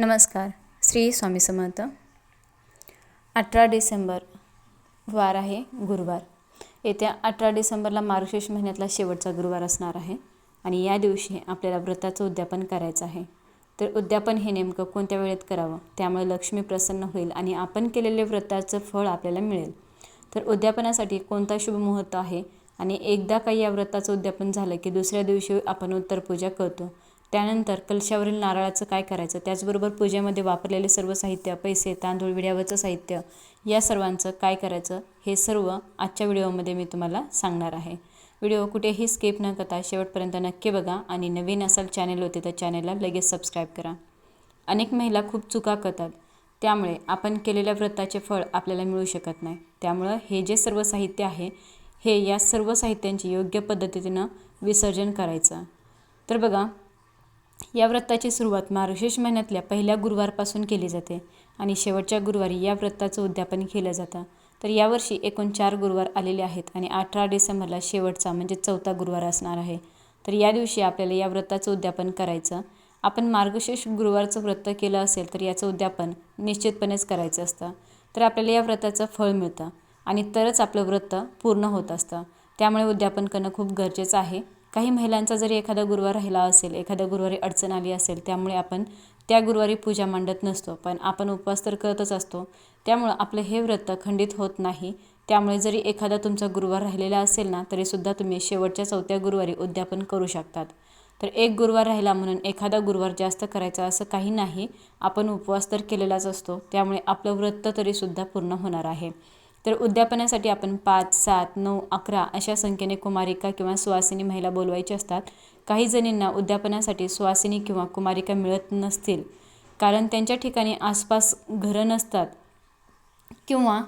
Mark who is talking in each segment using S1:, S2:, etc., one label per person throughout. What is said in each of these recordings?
S1: नमस्कार श्री स्वामी समर्थ. अठरा डिसेंबर वार आहे गुरुवार. येत्या अठरा डिसेंबरला मार्गशीर्ष महिन्यातला शेवटचा गुरुवार असणार आहे आणि या दिवशी आपल्याला व्रताचं उद्यापन करायचं आहे. तर उद्यापन हे नेमकं कोणत्या वेळेत करावं? त्यामुळे लक्ष्मी प्रसन्न होईल आणि आपण केलेले व्रताचं फळ आपल्याला मिळेल. तर उद्यापनासाठी कोणता शुभ मुहूर्त आहे? आणि एकदा काही या व्रताचं उद्यापन झालं की दुसऱ्या दिवशी आपण उत्तरपूजा करतो? त्यानंतर कलशावरील नारळाचं काय करायचं? त्याचबरोबर पूजेमध्ये वापरलेले सर्व साहित्य पैसे तांदूळ विड्यावरचं साहित्य या सर्वांचं काय करायचं? हे सर्व आजच्या व्हिडिओमध्ये मी तुम्हाला सांगणार आहे. व्हिडिओ कुठेही स्किप न करता शेवटपर्यंत नक्की बघा आणि नवीन असाल चॅनेल होते तर चॅनेलला लगेच सबस्क्राईब करा. अनेक महिला खूप चुका करतात. त्यामुळे आपण केलेल्या व्रताचे फळ आपल्याला मिळू शकत नाही. त्यामुळं हे जे सर्व साहित्य आहे हे या सर्व साहित्यांची योग्य पद्धतीनं विसर्जन करायचं. तर बघा या व्रताची सुरुवात मार्गशीर्ष महिन्यातल्या पहिल्या गुरुवारपासून केली जाते आणि शेवटच्या गुरुवारी या व्रताचं उद्यापन केलं जातं. तर यावर्षी एकूण चार गुरुवार आलेले आहेत आणि अठरा डिसेंबरला शेवटचा म्हणजे चौथा गुरुवार असणार आहे. तर या दिवशी आपल्याला या व्रताचं उद्यापन करायचं. आपण मार्गशीर्ष गुरुवारचं व्रत केलं असेल तर याचं उद्यापन निश्चितपणेच करायचं असतं. तर आपल्याला या व्रताचं फळ मिळतं आणि तरच आपलं व्रत पूर्ण होत असतं. त्यामुळे उद्यापन करणं खूप गरजेचं आहे. काही महिलांचा जरी एखादा गुरुवार राहिला असेल एखाद्या गुरुवारी अडचण आली असेल त्यामुळे आपण त्या गुरुवारी पूजा मांडत नसतो. पण आपण उपवास तर करतच असतो. त्यामुळं आपलं हे व्रत खंडित होत नाही. त्यामुळे जरी एखादा तुमचा गुरुवार राहिलेला असेल ना तरीसुद्धा तुम्ही शेवटच्या चौथ्या गुरुवारी उद्यापन करू शकतात. तर एक गुरुवार राहिला म्हणून एखादा गुरुवार जास्त करायचा असं काही नाही. आपण उपवास तर केलेलाच असतो. त्यामुळे आपलं व्रत तरीसुद्धा पूर्ण होणार आहे. तर उद्यापनासाठी आपण पाच सात नऊ अकरा अशा संख्येने कुमारिका किंवा सुवासिनी महिला बोलवायची असतात. काही जणींना उद्यापनासाठी सुवासिनी किंवा कुमारिका मिळत नसतील. कारण त्यांच्या ठिकाणी आसपास घरं नसतात. किंवा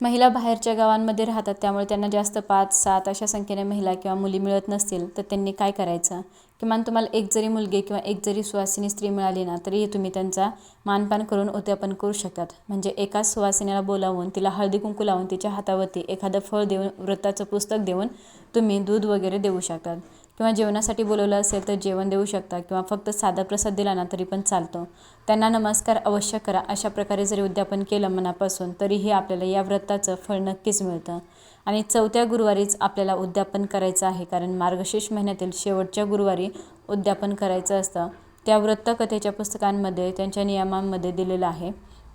S1: महिला बाहेरच्या गावांमध्ये राहतात त्यामुळे त्यांना जास्त पाच सात अशा संख्येने महिला किंवा मुली मिळत नसतील तर त्यांनी काय करायचं? किमान तुम्हाला एक जरी मुलगी किंवा एक जरी सुवासिनी स्त्री मिळाली ना तरीही तुम्ही त्यांचा मानपान करून उद्यापन करू शकतात. म्हणजे एकाच सुवासिनीला बोलावून तिला हळदी कुंकू लावून तिच्या हातावरती एखादं फळ देऊन व्रताचं पुस्तक देऊन तुम्ही दूध वगैरे देऊ शकतात. किंवा जेवणासाठी बोलवलं असेल तर जेवण देऊ शकता किंवा फक्त साधा प्रसाद दिला ना तरी पण चालतो. त्यांना नमस्कार अवश्य करा अशा प्रकारे जरी उद्यापन केलं मनापासून तरीही आपल्याला या व्रताचं फळ नक्कीच मिळतं. आणि चौथ्या गुरुवारीच आपल्याला उद्यापन करायचं आहे कारण मार्गशीर्ष महिन्यातील शेवटच्या गुरुवारी उद्यापन करायचं असतं. त्या वृत्तकथेच्या पुस्तकांमध्ये त्यांच्या नियमांमध्ये दिलेलं आहे.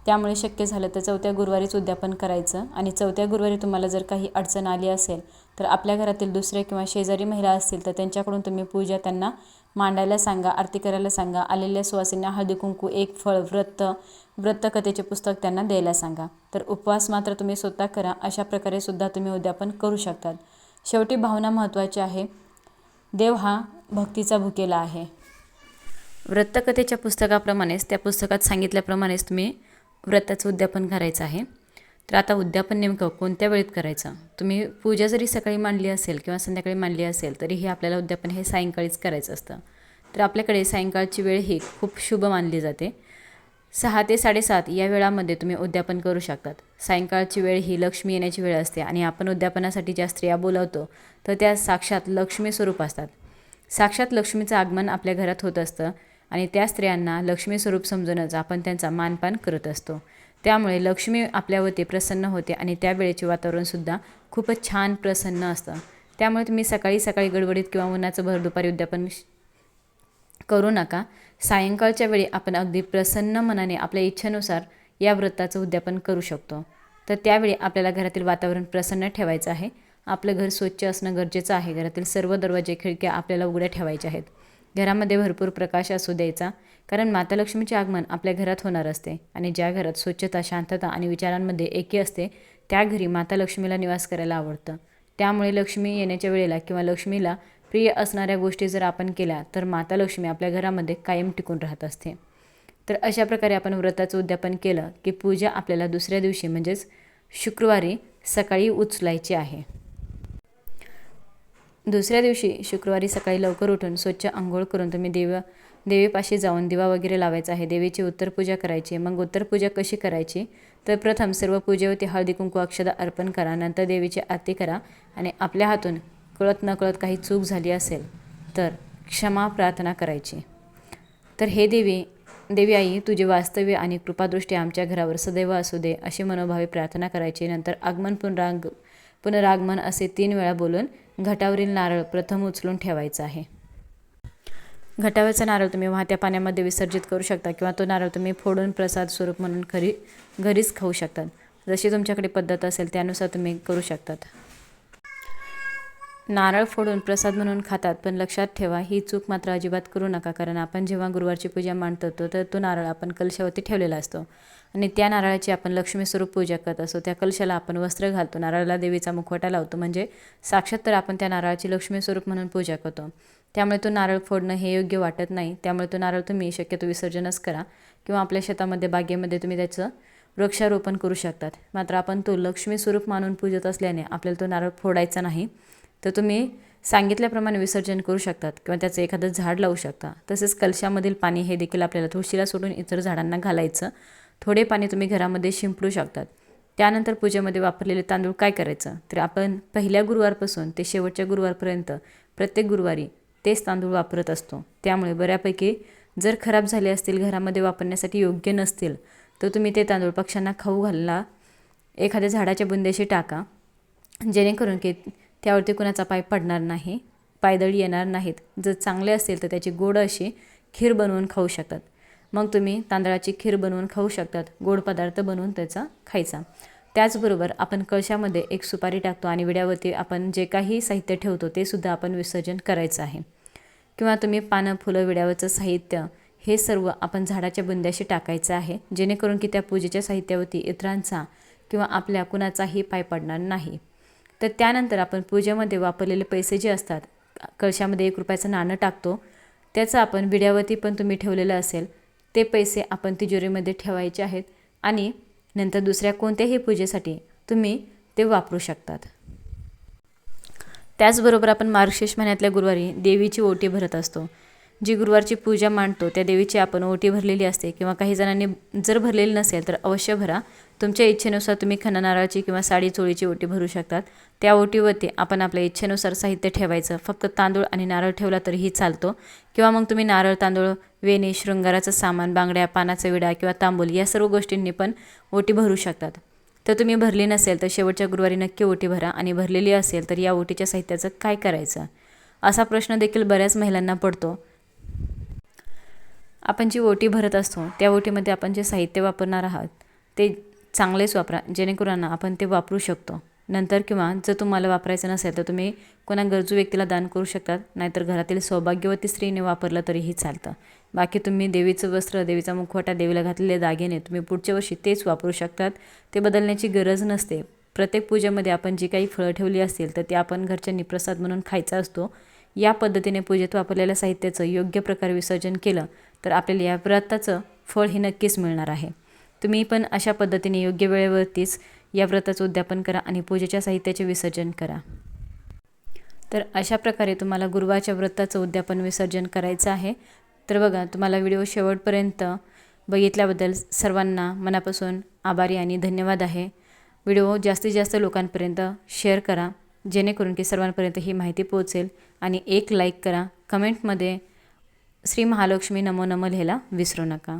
S1: त्यामुळे शक्य झालं तर चौथ्या गुरुवारीच उद्यापन करायचं. आणि चौथ्या गुरुवारी तुम्हाला जर काही अडचण आली असेल तर आपल्या घरातील दुसरे किंवा शेजारी महिला असतील तर त्यांच्याकडून तुम्ही पूजा त्यांना मांडायला सांगा आरती करायला सांगा आलेल्या सुवासींना हळदी कुंकू एक फळ व्रत व्रतकथेचे पुस्तक त्यांना द्यायला सांगा. तर उपवास मात्र तुम्ही स्वतः करा अशा प्रकारे सुद्धा तुम्ही उद्यापन करू शकतात. शेवटी भावना महत्त्वाची आहे. देव हा भक्तीचा भुकेला आहे. व्रतकथेच्या पुस्तकाप्रमाणेच त्या पुस्तकात सांगितल्याप्रमाणेच तुम्ही व्रताचं उद्यापन करायचं आहे. तर आता उद्यापन नेमकं कोणत्या वेळेत करायचं? तुम्ही पूजा जरी सकाळी मांडली असेल किंवा संध्याकाळी मांडली असेल तरीही आपल्याला उद्यापन हे सायंकाळीच करायचं असतं. तर आपल्याकडे सायंकाळची वेळ ही खूप शुभ मानली जाते. सहा ते साडेसात या वेळामध्ये तुम्ही उद्यापन करू शकतात. सायंकाळची वेळ ही लक्ष्मी येण्याची वेळ असते आणि आपण उद्यापनासाठी ज्या स्त्रिया बोलावतो तर त्या साक्षात लक्ष्मी स्वरूप असतात. साक्षात लक्ष्मीचं आगमन आपल्या घरात होत असतं. आणि त्या स्त्रियांना लक्ष्मी स्वरूप समजूनच आपण त्यांचा मानपान करत असतो. त्यामुळे लक्ष्मी आपल्यावरती प्रसन्न होते आणि त्यावेळेचे वातावरणसुद्धा खूपच छान प्रसन्न असतं. त्यामुळे तुम्ही सकाळी सकाळी गडबडीत किंवा उन्हाचं भर दुपारी उद्यापन करू नका. सायंकाळच्या वेळी आपण अगदी प्रसन्न मनाने आपल्या इच्छेनुसार या व्रताचं उद्यापन करू शकतो. तर त्यावेळी आपल्याला घरातील वातावरण प्रसन्न ठेवायचं आहे. आपलं घर स्वच्छ असणं गरजेचं आहे. घरातील सर्व दरवाजे खिडक्या आपल्याला उघड्या ठेवायच्या आहेत. घरामध्ये भरपूर प्रकाश असू द्यायचा. कारण माता लक्ष्मीचे आगमन आपल्या घरात होणार असते आणि ज्या घरात स्वच्छता शांतता आणि विचारांमध्ये एकी असते त्या घरी माता लक्ष्मीला निवास करायला आवडतं. त्यामुळे लक्ष्मी येण्याच्या वेळेला किंवा लक्ष्मीला प्रिय असणाऱ्या गोष्टी जर आपण केल्या तर माता लक्ष्मी आपल्या घरामध्ये कायम टिकून राहत असते. तर अशा प्रकारे आपण व्रताचं उद्यापन केलं की पूजा आपल्याला दुसऱ्या दिवशी म्हणजेच शुक्रवारी सकाळी उचलायची आहे. दुसऱ्या दिवशी शुक्रवारी सकाळी लवकर उठून स्वच्छ आंघोळ करून तुम्ही देव देवीपाशी जाऊन दिवा वगैरे लावायचा आहे. देवीची उत्तरपूजा करायची. मग उत्तरपूजा कशी करायची? तर प्रथम सर्व पूजेवरती हळदी कुंकू अक्षदा अर्पण करा. नंतर देवीची आरती करा आणि आपल्या हातून कळत नकळत काही चूक झाली असेल तर क्षमा प्रार्थना करायची. तर हे देवी देवी आई तुझे वास्तव्य आणि कृपादृष्टी आमच्या घरावर सदैव असू दे अशी मनोभावे प्रार्थना करायची. नंतर आगमन पुनराग पुनरागमन असे तीन वेळा बोलून घटावरील नारळ प्रथम उचलून ठेवायचा आहे. घटावरचा नारळ तुम्ही वाहत्या पाण्यामध्ये विसर्जित करू शकता किंवा तो नारळ तुम्ही फोडून प्रसाद स्वरूप म्हणून घरी घरीच खाऊ शकतात. जशी तुमच्याकडे पद्धत असेल त्यानुसार तुम्ही करू शकतात. नारळ फोडून प्रसाद म्हणून खातात पण लक्षात ठेवा ही चूक मात्र अजिबात करू नका कारण आपण जेव्हा गुरुवारची पूजा मांडतो तर तो नारळ आपण कलशावरती ठेवलेला असतो. आणि त्या नारळाची आपण लक्ष्मी स्वरूप पूजा करत असतो. त्या कलशाला आपण वस्त्र घालतो नारळाला देवीचा मुखवटा लावतो म्हणजे साक्षात तर आपण त्या नारळाची लक्ष्मी स्वरूप म्हणून पूजा करतो. त्यामुळे तो नारळ फोडणं हे योग्य वाटत नाही. त्यामुळे तो नारळ तुम्ही शक्यतो विसर्जनच करा किंवा आपल्या शेतामध्ये बागेमध्ये तुम्ही त्याचं वृक्षारोपण करू शकतात. मात्र आपण तो लक्ष्मी स्वरूप मानून पूजत असल्याने आपल्याला तो नारळ फोडायचा नाही. तर तुम्ही सांगितल्याप्रमाणे विसर्जन करू शकतात किंवा त्याचं एखादं झाड लावू शकता. तसेच कलशामधील पाणी हे देखील आपल्याला तुळशीला सोडून इतर झाडांना घालायचं. थोडे पाणी तुम्ही घरामध्ये शिंपडू शकतात. त्यानंतर पूजेमध्ये वापरलेले तांदूळ काय करायचं? तर आपण पहिल्या गुरुवारपासून ते शेवटच्या गुरुवारपर्यंत प्रत्येक गुरुवारी तेच तांदूळ वापरत असतो. त्यामुळे बऱ्यापैकी जर खराब झाले असतील घरामध्ये वापरण्यासाठी योग्य नसतील तर तुम्ही ते तांदूळ पक्ष्यांना खाऊ घालला एखाद्या झाडाच्या बुंदेशी टाका. जेणेकरून की त्यावरती कुणाचा पाय पडणार नाही पायदळी येणार नाहीत. जर चांगले असेल तर त्याची गोड अशी खीर बनवून खाऊ शकतात. मग तुम्ही तांदळाची खीर बनवून खाऊ शकतात गोड पदार्थ बनवून त्याचा खायचा. त्याचबरोबर आपण कळशामध्ये एक सुपारी टाकतो आणि विड्यावरती आपण जे काही साहित्य ठेवतो ते सुद्धा आपण विसर्जन करायचं आहे. किंवा तुम्ही पानं फुलं विड्यावरचं साहित्य हे सर्व आपण झाडाच्या बुंद्याशी टाकायचं आहे जेणेकरून की त्या पूजेच्या साहित्यावरती इतरांचा किंवा आपल्या कुणाचाही पाय पडणार नाही. तर त्यानंतर आपण पूजेमध्ये वापरलेले पैसे जे असतात कळशामध्ये एक रुपयाचं नाणं टाकतो त्याचं आपण विड्यावरती पण तुम्ही ठेवलेलं असेल ते पैसे आपण तिजोरीमध्ये ठेवायचे आहेत आणि नंतर दुसऱ्या कोणत्याही पूजेसाठी तुम्ही ते वापरू शकतात. त्याचबरोबर आपण मार्गशीर्ष महिन्यातल्या गुरुवारी देवीची ओटी भरत असतो. जी गुरुवारची पूजा मांडतो त्या देवीची आपण ओटी भरलेली असते किंवा काही जणांनी जर भरलेली नसेल तर अवश्य भरा. तुमच्या इच्छेनुसार तुम्ही खणनाराची किंवा साडी चोळीची ओटी भरू शकतात. त्या ओटीवरती आपण आपल्या इच्छेनुसार साहित्य ठेवायचं. फक्त तांदूळ आणि नारळ ठेवला तरीही चालतो. किंवा मग तुम्ही नारळ तांदूळ वेणी शृंगाराचं सामान बांगड्या पानाचा विडा किंवा तांबूल या सर्व गोष्टींनी पण ओटी भरू शकतात. तर तुम्ही भरली नसेल तर शेवटच्या गुरुवारी नक्की ओटी भरा आणि भरलेली असेल तर या ओटीच्या साहित्याचं काय करायचं? असा प्रश्न देखील बऱ्याच महिलांना पडतो. आपण जी ओटी भरत असतो त्या ओटीमध्ये आपण जे साहित्य वापरणार आहात ते चांगलेच वापरा जेणेकरून आपण ते वापरू शकतो. नंतर किंवा जर तुम्हाला वापरायचं नसेल तर तुम्ही कोणा गरजू व्यक्तीला दान करू शकतात नाहीतर घरातील सौभाग्यवती स्त्रीने वापरलं तरीही चालतं. बाकी तुम्ही देवीचं वस्त्र देवीचा मुखवटा देवीला घातलेले दागिने तुम्ही पुढच्या वर्षी तेच वापरू शकतात. ते बदलण्याची गरज नसते. प्रत्येक पूजेमध्ये आपण जी काही फळं ठेवली असतील तर ते आपण घरच्यांनी प्रसाद म्हणून खायचा असतो. या पद्धतीने पूजेत वापरलेल्या साहित्याचं योग्य प्रकारे विसर्जन केलं तर आपल्याला या व्रताचं फळ हे नक्कीच मिळणार आहे. तुम्ही पण अशा पद्धतीने योग्य वेळेवरतीच या व्रताचं उद्यापन करा आणि पूजेच्या साहित्याचे विसर्जन करा. तर अशा प्रकारे तुम्हाला गुरुवारच्या व्रताचं उद्यापन विसर्जन करायचं आहे. तर बघा तुम्हाला व्हिडिओ शेवटपर्यंत बघितल्याबद्दल सर्वांना मनापासून आभारी आणि धन्यवाद आहे. व्हिडिओ जास्तीत जास्त लोकांपर्यंत शेअर करा जेणेकरून की सर्वांपर्यंत ही माहिती पोहोचेल आणि एक लाईक करा. कमेंटमध्ये श्री महालक्ष्मी नमो नमो लिहायला विसरू नका.